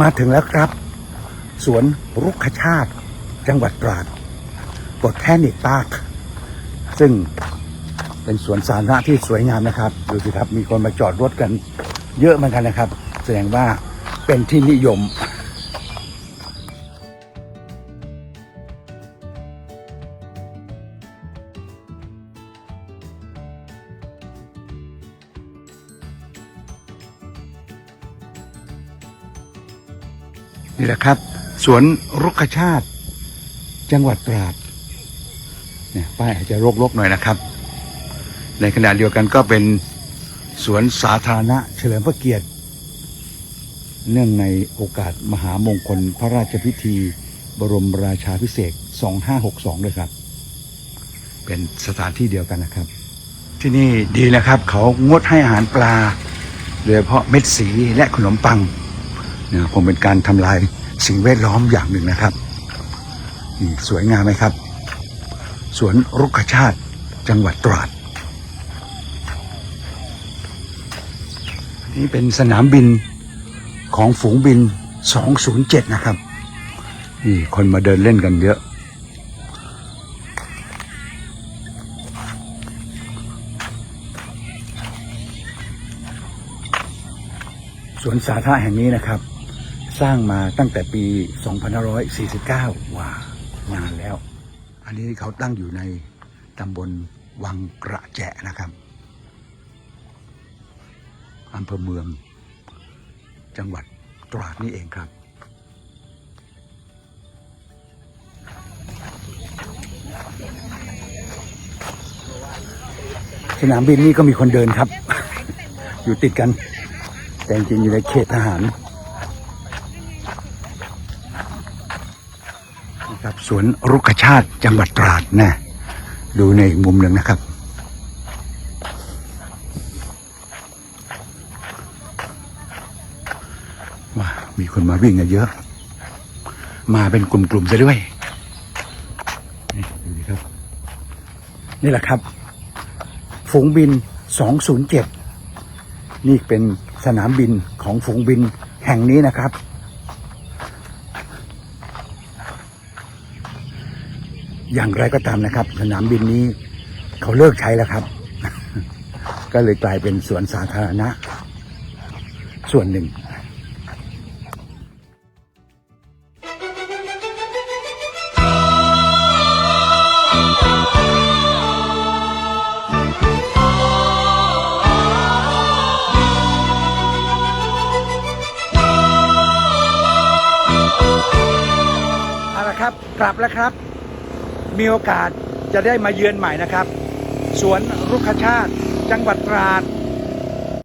มาถึงแล้วครับ สวนรุกขชาติ จังหวัดตราดบทแทนิกปาร์คซึ่งเป็นสวนสาธารณะที่สวยงามนะครับ ดูสิครับ มีคนมาจอดรถกันเยอะเหมือนกันนะครับ แสดงว่าเป็นที่นิยม นี่แหละครับ สวนรุกขชาติ จังหวัดตราดเนี่ยป้ายอาจจะรกๆหน่อยนะครับ ในขณะเดียวกันก็เป็นสวนสาธารณะ เฉลิมพระเกียรติ เนื่องในโอกาสมหามงคลพระราชพิธี บรมราชาพิเศษ 2562 ด้วยครับ เป็นสถานที่เดียวกันนะครับ ที่นี่ดีนะครับ เขางดให้อาหารปลาโดยเฉพาะเม็ดสีและขนมปัง นะคงเป็นการทำลายสิ่งแวดล้อมอย่างหนึ่งนะครับนี่สวยงามไหมครับ สวนรุกขชาติจังหวัดตราด นี่เป็นสนามบินของฝูงบิน 207 นะครับนี่คนมาเดินเล่นกันเยอะ สวนสาธารณะแห่งนี้นะครับ สร้างมาตั้งแต่ปี 2549ว้านานแล้ว อันนี้เขาตั้งอยู่ในตำบลวังกระแจนะครับอำเภอเมือง จังหวัดตราดนี่เองครับ สนามบินนี่ก็มีคนเดินครับ อยู่ติดกัน แต่จริงอยู่ในเขตทหารนะ ครับสวนรุกชาติจังหวัดตราดนะดูในมุมหนึ่งนะครับ ว่ามีคนมาวิ่งกันเยอะ มาเป็นกลุ่มๆซะด้วยนี่ดูดิครับ นี่แหละครับ ฝูงบิน 207 นี่เป็นสนามบินของฝูงบินแห่งนี้นะครับ อย่างไรก็ตามนะครับ สนามบินนี้เขาเลิกใช้แล้วครับ ก็เลยกลายเป็นสวนสาธารณะ ส่วนหนึ่งเอาละครับกลับแล้วครับ มีโอกาสจะได้มาเยือนใหม่นะครับ สวนรุกขชาติ จังหวัดตราด